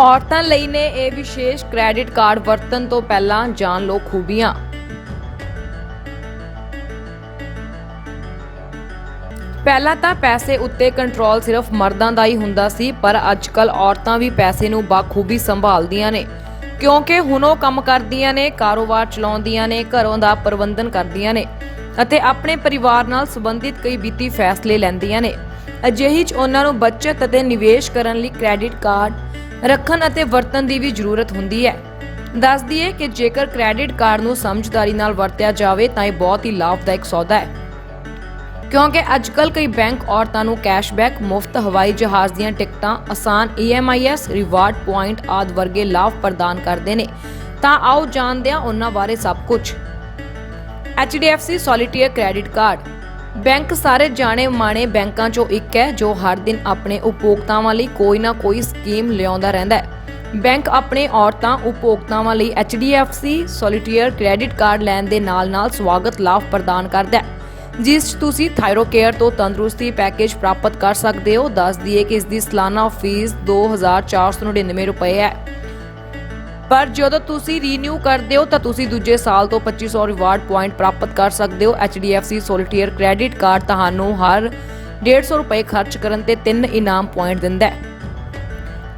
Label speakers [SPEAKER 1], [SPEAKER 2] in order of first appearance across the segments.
[SPEAKER 1] ਔਰਤਾਂ ਲਈ ਨੇ ਇਹ ਵਿਸ਼ੇਸ਼ ਕ੍ਰੈਡਿਟ ਕਾਰਡ ਵਰਤਣ ਤੋਂ ਪਹਿਲਾਂ ਜਾਣ ਲਓ ਖੂਬੀਆਂ। ਪਹਿਲਾਂ ਤਾਂ ਪੈਸੇ ਉੱਤੇ ਕੰਟਰੋਲ ਸਿਰਫ ਮਰਦਾਂ ਦਾ ਹੀ ਹੁੰਦਾ ਸੀ, ਪਰ ਅੱਜਕੱਲ ਔਰਤਾਂ ਵੀ ਪੈਸੇ ਨੂੰ ਬਾਖੂਬੀ ਸੰਭਾਲਦੀਆਂ ਨੇ। ਕਿਉਂਕਿ ਹੁਣ ਉਹ ਕੰਮ ਕਰਦੀਆਂ ਨੇ, ਕਾਰੋਬਾਰ ਚਲਾਉਂਦੀਆਂ ਨੇ, ਘਰੋਂ ਦਾ ਪ੍ਰਬੰਧਨ ਕਰਦੀਆਂ ਨੇ ਅਤੇ ਆਪਣੇ ਪਰਿਵਾਰ ਨਾਲ ਸੰਬੰਧਿਤ ਕਈ ਵਿੱਤੀ ਫੈਸਲੇ ਲੈਂਦੀਆਂ ਨੇ। ਅਜਿਹੀ ਚ ਉਹਨਾਂ ਨੂੰ ਬਚਤ ਅਤੇ ਨਿਵੇਸ਼ ਕਰਨ ਲਈ ਕ੍ਰੈਡਿਟ ਕਾਰਡ ਰੱਖਣ ਅਤੇ ਵਰਤਣ ਦੀ ਵੀ ਜ਼ਰੂਰਤ ਹੁੰਦੀ ਹੈ। ਦੱਸ ਦਈਏ ਕਿ ਜੇਕਰ ਕ੍ਰੈਡਿਟ ਕਾਰਡ ਨੂੰ ਸਮਝਦਾਰੀ ਨਾਲ ਵਰਤਿਆ ਜਾਵੇ, ਤਾਂ ਇਹ ਬਹੁਤ ਹੀ ਲਾਭਦਾਇਕ ਸੌਦਾ ਹੈ। ਕਿਉਂਕਿ ਅੱਜਕੱਲ ਕਈ ਬੈਂਕ ਔਰਤਾਂ ਨੂੰ ਕੈਸ਼ਬੈਕ, ਮੁਫਤ ਹਵਾਈ ਜਹਾਜ਼ ਦੀਆਂ ਟਿਕਟਾਂ, ਆਸਾਨ EMIS ਰਿਵਾਰਡ ਪੁਆਇੰਟ ਆਦਿ ਵਰਗੇ ਲਾਭ ਪ੍ਰਦਾਨ ਕਰਦੇ ਨੇ। ਤਾਂ ਆਓ ਜਾਣਦੇ ਹਾਂ ਉਹਨਾਂ ਬਾਰੇ ਸਭ ਕੁਝ। HDFC solitaire credit card. Bank ਸਾਰੇ ਜਾਣੇ ਮਾਣੇ ਬੈਂਕਾਂ ਚੋਂ ਇੱਕ ਹੈ, ਜੋ ਹਰ ਦਿਨ ਆਪਣੇ ਉਪਭੋਗਤਾਵਾਂ ਲਈ ਕੋਈ ਨਾ ਕੋਈ ਸਕੀਮ ਲਿਆਉਂਦਾ ਰਹਿੰਦਾ ਹੈ। ਬੈਂਕ ਆਪਣੇ ਔਰਤਾਂ ਉਪਭੋਗਤਾਵਾਂ ਲਈ HDFC ਸੋਲਿਟੇਅਰ ਕ੍ਰੈਡਿਟ ਕਾਰਡ ਲੈਣ ਦੇ ਨਾਲ-ਨਾਲ ਸਵਾਗਤ ਲਾਭ ਪ੍ਰਦਾਨ ਕਰਦਾ ਹੈ। ਜਿਸ 'ਚ ਤੁਸੀਂ ਥਾਇਰੋਕੇਅਰ ਤੋਂ ਤੰਦਰੁਸਤੀ ਪੈਕੇਜ ਪ੍ਰਾਪਤ ਕਰ ਸਕਦੇ ਹੋ। ਦੱਸ ਦਈਏ ਕਿ ਇਸ ਦੀ ਸਾਲਾਨਾ ਫੀਸ 2499 ਰੁਪਏ ਹੈ। ਪਰ ਜਦੋਂ ਤੁਸੀਂ ਰੀਨਿਊ ਕਰਦੇ ਹੋ ਤਾਂ ਤੁਸੀਂ ਦੂਜੇ ਸਾਲ ਤੋਂ 2500 ਰਿਵਾਰਡ ਪੁਆਇੰਟ ਪ੍ਰਾਪਤ ਕਰ ਸਕਦੇ ਹੋ। HDFC ਸੋਲਿਟੇਅਰ ਕ੍ਰੈਡਿਟ ਕਾਰਡ ਤੁਹਾਨੂੰ ਹਰ 150 ਰੁਪਏ ਖਰਚ ਕਰਨ ਤੇ 3 ਇਨਾਮ ਪੁਆਇੰਟ ਦਿੰਦਾ ਹੈ।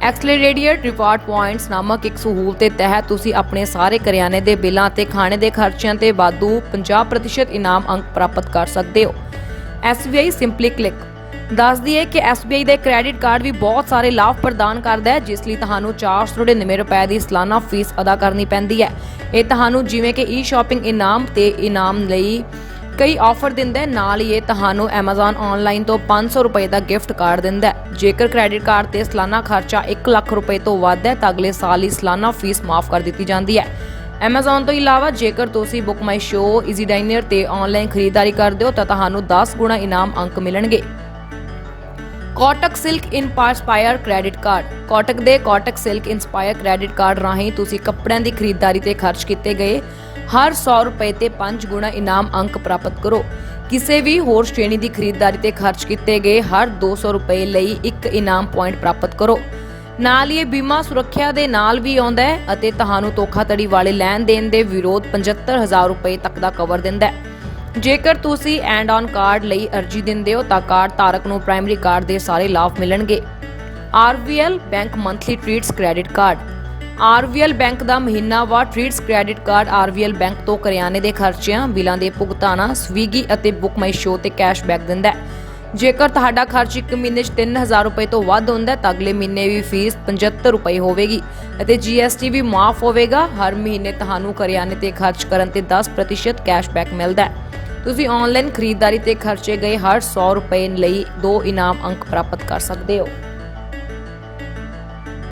[SPEAKER 1] ਐਕਸਲਰੇਟਿਡ ਰਿਵਾਰਡ ਪੁਆਇੰਟਸ ਨਾਮਕ ਇੱਕ ਸਹੂਲਤ ਦੇ ਤਹਿਤ ਤੁਸੀਂ ਆਪਣੇ ਸਾਰੇ ਕਰਿਆਨੇ ਦੇ ਬਿੱਲਾਂ ਅਤੇ ਖਾਣੇ ਦੇ ਖਰਚਿਆਂ ਤੇ ਵਾਧੂ 50% ਇਨਾਮ ਅੰਕ ਪ੍ਰਾਪਤ ਕਰ ਸਕਦੇ ਹੋ। SBI ਸਿੰਪਲੀ ਕਲਿੱਕ ਦੱਸ ਦਈਏ ਕਿ SBI ਦੇ ਕ੍ਰੈਡਿਟ ਕਾਰਡ ਵੀ ਬਹੁਤ ਸਾਰੇ ਲਾਭ ਪ੍ਰਦਾਨ ਕਰਦਾ ਹੈ, ਜਿਸ ਲਈ ਤੁਹਾਨੂੰ 499 ਰੁਪਏ ਦੀ ਸਾਲਾਨਾ ਫੀਸ ਅਦਾ ਕਰਨੀ ਪੈਂਦੀ ਹੈ। ਇਹ ਤੁਹਾਨੂੰ ਜਿਵੇਂ ਕਿ ਈ-ਸ਼ਾਪਿੰਗ ਇਨਾਮ ਤੇ ਇਨਾਮ ਲਈ ਕਈ ਆਫਰ ਦਿੰਦਾ ਹੈ, ਨਾਲ ਹੀ ਇਹ ਤੁਹਾਨੂੰ Amazon ਆਨਲਾਈਨ ਤੋਂ 500 ਰੁਪਏ ਦਾ ਗਿਫਟ ਕਾਰਡ ਦਿੰਦਾ ਹੈ। ਜੇਕਰ ਕ੍ਰੈਡਿਟ ਕਾਰਡ ਤੇ ਸਾਲਾਨਾ ਖਰਚਾ 1 ਲੱਖ ਰੁਪਏ ਤੋਂ ਵੱਧ ਹੈ, ਤਾਂ ਅਗਲੇ ਸਾਲ ਹੀ ਸਾਲਾਨਾ ਫੀਸ ਮਾਫ ਕਰ ਦਿੱਤੀ ਜਾਂਦੀ ਹੈ। Amazon ਤੋਂ ਇਲਾਵਾ ਜੇਕਰ ਤੁਸੀਂ book my show easy diner ਤੇ ਆਨਲਾਈਨ ਖਰੀਦਦਾਰੀ ਕਰਦੇ ਹੋ, ਤਾਂ ਤੁਹਾਨੂੰ 10 ਗੁਣਾ ਇਨਾਮ ਅੰਕ ਮਿਲਣਗੇ। Kotak silk inspire credit card. Kotak ਦੇ Kotak silk inspire credit card ਰਾਹੀਂ ਤੁਸੀਂ ਕੱਪੜਿਆਂ ਦੀ ਖਰੀਦਦਾਰੀ ਤੇ ਖਰਚ ਕੀਤੇ ਗਏ ਹਰ 100 ਰੁਪਏ ਤੇ 5 ਗੁਣਾ ਇਨਾਮ ਅੰਕ ਪ੍ਰਾਪਤ ਕਰੋ। ਕਿਸੇ ਵੀ ਹੋਰ ਸ਼੍ਰੇਣੀ ਦੀ ਖਰੀਦਦਾਰੀ ਤੇ ਖਰਚ ਕੀਤੇ ਗਏ ਹਰ 200 ਰੁਪਏ ਲਈ ਇੱਕ ਇਨਾਮ ਪੁਆਇੰਟ ਪ੍ਰਾਪਤ ਕਰੋ। ਨਾਲ ਹੀ ਇਹ ਬੀਮਾ ਸੁਰੱਖਿਆ ਦੇ ਨਾਲ ਵੀ ਆਉਂਦਾ ਹੈ ਅਤੇ ਤੁਹਾਨੂੰ ਧੋਖਾਧੜੀ ਵਾਲੇ ਲੈਣ ਦੇਣ ਦੇ ਵਿਰੋਧ 75000 ਰੁਪਏ ਤੱਕ ਦਾ ਕਵਰ ਦਿੰਦਾ ਹੈ। ਜੇਕਰ ਤੁਸੀਂ ਐਂਡ ਔਨ ਕਾਰਡ ਲਈ ਅਰਜੀ ਦਿੰਦੇ ਹੋ, ਤਾਂ ਕਾਰਡ ਧਾਰਕ ਨੂੰ ਪ੍ਰਾਇਮਰੀ ਕਾਰਡ ਦੇ ਸਾਰੇ ਲਾਭ ਮਿਲਣਗੇ। RVL bank monthly treats credit card. RVL bank ਦਾ ਮਹੀਨਾਵਾਰ treats credit card RVL bank ਤੋਂ ਕਰਿਆਨੇ ਦੇ ਖਰਚਿਆਂ, ਬਿੱਲਾਂ ਦੇ ਭੁਗਤਾਨਾਂ, ਸਵੀਗੀ ਅਤੇ ਬੁੱਕ ਮਾਈ ਸ਼ੋ ਤੇ ਕੈਸ਼ਬੈਕ ਦਿੰਦਾ ਹੈ। ਜੇਕਰ ਤੁਹਾਡਾ ਖਰਚ ਇੱਕ ਮਹੀਨੇ 'ਚ 3000 ਰੁਪਏ ਤੋਂ ਵੱਧ ਹੁੰਦਾ ਹੈ, ਤਾਂ ਅਗਲੇ ਮਹੀਨੇ ਵੀ ਫੀਸ 75 ਰੁਪਏ ਹੋਵੇਗੀ ਅਤੇ GST ਵੀ ਮਾਫ ਹੋਵੇਗਾ। ਹਰ ਮਹੀਨੇ ਤੁਹਾਨੂੰ ਕਰਿਆਨੇ ਤੇ ਖਰਚ ਕਰਨ ਤੇ 10% ਕੈਸ਼ਬੈਕ ਮਿਲਦਾ ਹੈ। ਤੁਸੀਂ ਆਨਲਾਈਨ ਖਰੀਦਦਾਰੀ ਤੇ ਖਰਚੇ ਗਏ ਹਰ 100 ਰੁਪਏ ਲਈ ਦੋ ਇਨਾਮ ਅੰਕ ਪ੍ਰਾਪਤ ਕਰ ਸਕਦੇ ਹੋ।